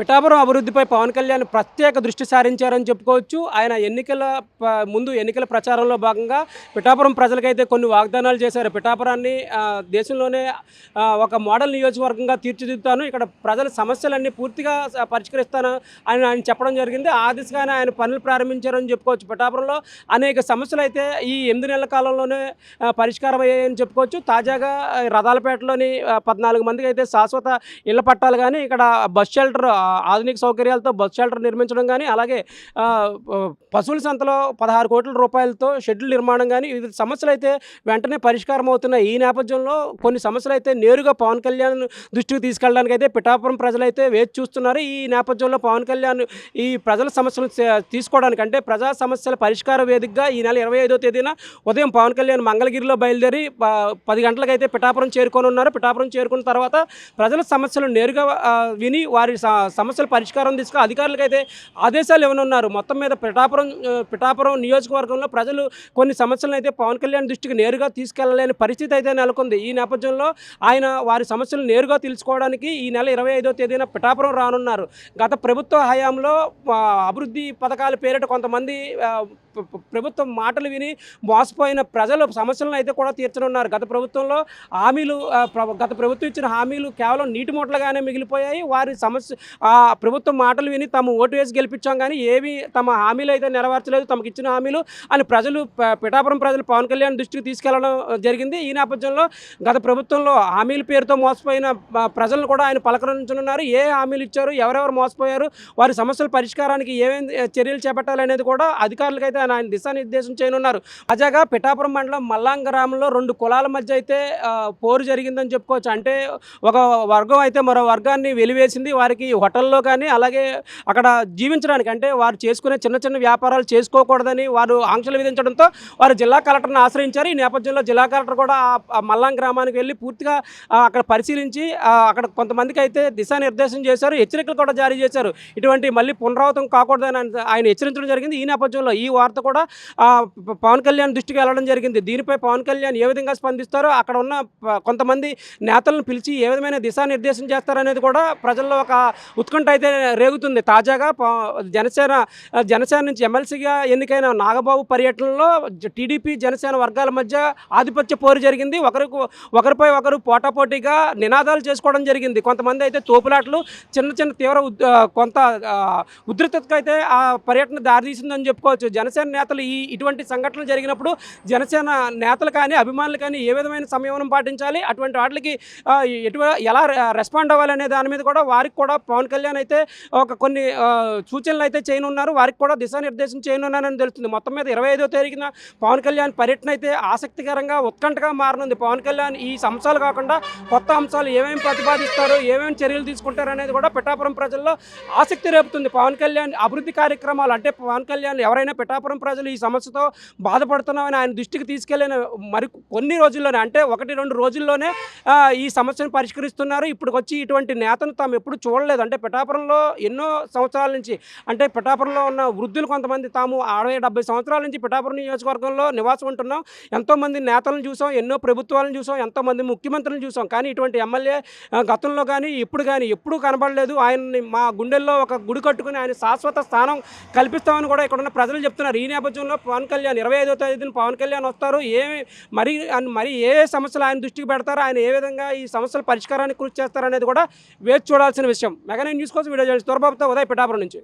పిఠాపురం అభివృద్ధిపై పవన్ కళ్యాణ్ ప్రత్యేక దృష్టి సారించారని చెప్పుకోవచ్చు. ఆయన ఎన్నికల ముందు ఎన్నికల ప్రచారంలో భాగంగా పిఠాపురం ప్రజలకైతే కొన్ని వాగ్దానాలు చేశారు. పిఠాపురాన్ని దేశంలోనే ఒక మోడల్ నియోజకవర్గంగా తీర్చిదిద్దుతాను. ఇక్కడ ప్రజల సమస్యలన్నీ పూర్తిగా పరిష్కరిస్తాను అని ఆయన చెప్పడం జరిగింది. ఆ దిశగానే ఆయన పనులు ప్రారంభించారని చెప్పుకోవచ్చు. పిఠాపురంలో అనేక సమస్యలు అయితే ఈ ఎనిమిది నెలల కాలంలోనే పరిష్కారం అయ్యాయని చెప్పుకోవచ్చు. తాజాగా రథాలపేటలోని పద్నాలుగు మందికి అయితే శాశ్వత ఇళ్ళ పట్టాలు కానీ ఇక్కడ బస్ షెల్టర్ ఆధునిక సౌకర్యాలతో బస్ షెల్టర్ నిర్మించడం కానీ అలాగే పశువుల సంతలో పదహారు కోట్ల రూపాయలతో షెడ్యూల్ నిర్మాణం కానీ వివిధ సమస్యలు అయితే వెంటనే పరిష్కారం అవుతున్నాయి. ఈ నేపథ్యంలో కొన్ని సమస్యలు అయితే నేరుగా పవన్ కళ్యాణ్ దృష్టికి తీసుకెళ్ళడానికి అయితే పిఠాపురం ప్రజలైతే వేచి చూస్తున్నారు. ఈ నేపథ్యంలో పవన్ కళ్యాణ్ ఈ ప్రజల సమస్యలు తీసుకోవడానికి అంటే ప్రజా సమస్యల పరిష్కార వేదికగా ఈ నెల ఇరవై ఐదో తేదీన ఉదయం పవన్ కళ్యాణ్ మంగళగిరిలో బయలుదేరి పది పది గంటలకైతే పిఠాపురం చేరుకొని ఉన్నారు పిఠాపురం చేరుకున్న తర్వాత ప్రజల సమస్యలు నేరుగా విని వారి స- సమస్యల పరిష్కారం తీసుకు అధికారులకైతే ఆదేశాలు ఇవ్వనున్నారు మొత్తం మీద పిఠాపురం పిఠాపురం నియోజకవర్గంలో ప్రజలు కొన్ని సమస్యలను అయితే పవన్ కళ్యాణ్ దృష్టికి నేరుగా తీసుకెళ్ళలేని పరిస్థితి అయితే నెలకొంది. ఈ నేపథ్యంలో ఆయన వారి సమస్యలు నేరుగా తెలుసుకోవడానికి ఈ నెల ఇరవై ఐదో తేదీన పిఠాపురం రానున్నారు. గత ప్రభుత్వ హయాంలో అభివృద్ధి పథకాల పేరిట కొంతమంది ప్రభుత్వం మాటలు విని మోసపోయిన ప్రజల సమస్యలను అయితే కూడా తీర్చనున్నారు. గత ప్రభుత్వంలో హామీలు గత ప్రభుత్వం ఇచ్చిన హామీలు కేవలం నీటి మూటలుగానే మిగిలిపోయాయి. వారి సమస్య ప్రభుత్వం మాటలు విని తాము ఓటు వేసి గెలిపించాం కానీ ఏవి తమ హామీలు అయితే నెరవేర్చలేదు. తమకు ఇచ్చిన హామీలు అని ప్రజలు పిఠాపురం ప్రజలు పవన్ కళ్యాణ్ దృష్టికి తీసుకెళ్ళడం జరిగింది. ఈ నేపథ్యంలో గత ప్రభుత్వంలో హామీల పేరుతో మోసపోయిన ప్రజలను కూడా ఆయన పలకరించనున్నారు. ఏ హామీలు ఇచ్చారు ఎవరెవరు మోసపోయారు వారి సమస్యల పరిష్కారానికి ఏమేమి చర్యలు చేపట్టాలనేది కూడా అధికారులకైతే చేయాలని ఆయన దిశానిర్దేశం చేయనున్నారు. తాజాగా పిఠాపురం మండలం మల్లాంగ గ్రామంలో రెండు కులాల మధ్య అయితే పోరు జరిగిందని చెప్పుకోవచ్చు. అంటే ఒక వర్గం అయితే మరో వర్గాన్ని వెలివేసింది. వారికి హోటల్లో కానీ అలాగే అక్కడ జీవించడానికి అంటే వారు చేసుకునే చిన్న చిన్న వ్యాపారాలు చేసుకోకూడదని వారు ఆంక్షలు విధించడంతో వారు జిల్లా కలెక్టర్ని ఆశ్రయించారు. ఈ నేపథ్యంలో జిల్లా కలెక్టర్ కూడా ఆ- గ్రామానికి వెళ్ళి పూర్తిగా అక్కడ పరిశీలించి అక్కడ కొంతమందికి అయితే దిశానిర్దేశం చేశారు. హెచ్చరికలు కూడా జారీ చేశారు. ఇటువంటి మళ్ళీ పునరావృతం కాకూడదని ఆయన- ఆయన హెచ్చరించడం జరిగింది. ఈ నేపథ్యంలో ఈ వార్త కూడా పవన్ కళ్యాణ్ దృష్టికి వెళ్ళడం జరిగింది. దీనిపై పవన్ కళ్యాణ్ ఏ విధంగా స్పందిస్తారో అక్కడ ఉన్న కొంతమంది నేతలను పిలిచి ఏ విధమైన దిశానిర్దేశం చేస్తారనేది కూడా ప్రజల్లో ఒక ఉత్కంఠ అయితే రేగుతుంది. తాజాగా జనసేన జనసేన నుంచి ఎమ్మెల్సీగా ఎన్నికైన నాగబాబు పర్యటనలో టీడీపీ జనసేన వర్గాల మధ్య ఆధిపత్య పోరు జరిగింది. ఒకరికి ఒకరిపై ఒకరు పోటాపోటీగా నినాదాలు చేసుకోవడం జరిగింది. కొంతమంది అయితే తోపులాట్లు చిన్న చిన్న తీవ్ర కొంత ఉధృతకైతే ఉధృతకు అయితే ఆ పర్యటన దారితీసిందని చెప్పుకోవచ్చు. జనసేన నేతలు ఈ ఇటువంటి సంఘటనలు జరిగినప్పుడు జనసేన నేతలు కానీ అభిమానులు కానీ ఏ విధమైన సంయమనం పాటించాలి? అటువంటి వాటికి ఎటు ఎలా రెస్పాండ్ అవ్వాలి అనే దాని మీద కూడా వారికి కూడా పవన్ కళ్యాణ్ అయితే ఒక కొన్ని సూచనలు అయితే చేయనున్నారు. వారికి కూడా దిశానిర్దేశం చేయనున్నారని తెలుస్తుంది. మొత్తం మీద ఇరవై ఐదో తారీఖున పవన్ కళ్యాణ్ పర్యటన అయితే ఆసక్తికరంగా ఉత్కంఠగా మారనుంది. పవన్ కళ్యాణ్ ఈ అంశాలు కాకుండా కొత్త అంశాలు ఏమేమి ప్రతిపాదిస్తారు ఏమేమి చర్యలు తీసుకుంటారు అనేది కూడా పిఠాపురం ప్రజల్లో ఆసక్తి రేపుతుంది. పవన్ కళ్యాణ్ అభివృద్ధి కార్యక్రమాలు అంటే పవన్ కళ్యాణ్ ఎవరైనా పిఠాపురం ప్రజలు ఈ సమస్యతో బాధపడుతున్నామని ఆయన దృష్టికి తీసుకెళ్ళిన మరి కొన్ని రోజుల్లోనే అంటే ఒకటి రెండు రోజుల్లోనే ఈ సమస్యను పరిష్కరిస్తున్నారు. ఇప్పుడు వచ్చి ఇటువంటి నేతను తాము ఎప్పుడు చూడలేదు. అంటే పిఠాపురంలో ఎన్నో సంవత్సరాల నుంచి అంటే పిఠాపురంలో ఉన్న వృద్ధులు కొంతమంది తాము అరవై డెబ్బై సంవత్సరాల నుంచి పిఠాపురం నియోజకవర్గంలో నివాసం ఉంటున్నాం. ఎంతోమంది నేతలను చూసాం ఎన్నో ప్రభుత్వాలను చూసాం ఎంతోమంది ముఖ్యమంత్రులను చూసాం. కానీ ఇటువంటి ఎమ్మెల్యే గతంలో కానీ ఇప్పుడు కానీ ఎప్పుడూ కనబడలేదు. ఆయన్ని మా గుండెల్లో ఒక గుడి కట్టుకుని ఆయన శాశ్వత స్థానం కల్పిస్తామని కూడా ఇక్కడ ఉన్న ప్రజలు చెప్తున్నారు. ఈ నేపథ్యంలో పవన్ కళ్యాణ్ ఇరవై ఐదో తేదీన పవన్ కళ్యాణ్ వస్తారు. ఏమి మరి మరి ఏ సమస్యలు ఆయన దృష్టికి పెడతారు? ఆయన ఏ విధంగా ఈ సమస్యల పరిష్కారానికి కృషి చేస్తారనేది కూడా వేచి చూడాల్సిన విషయం. మెగా న్యూస్ కోసం వీడియో చేయండి త్వరబాబుతో ఉదయ పిఠాపురం నుంచి.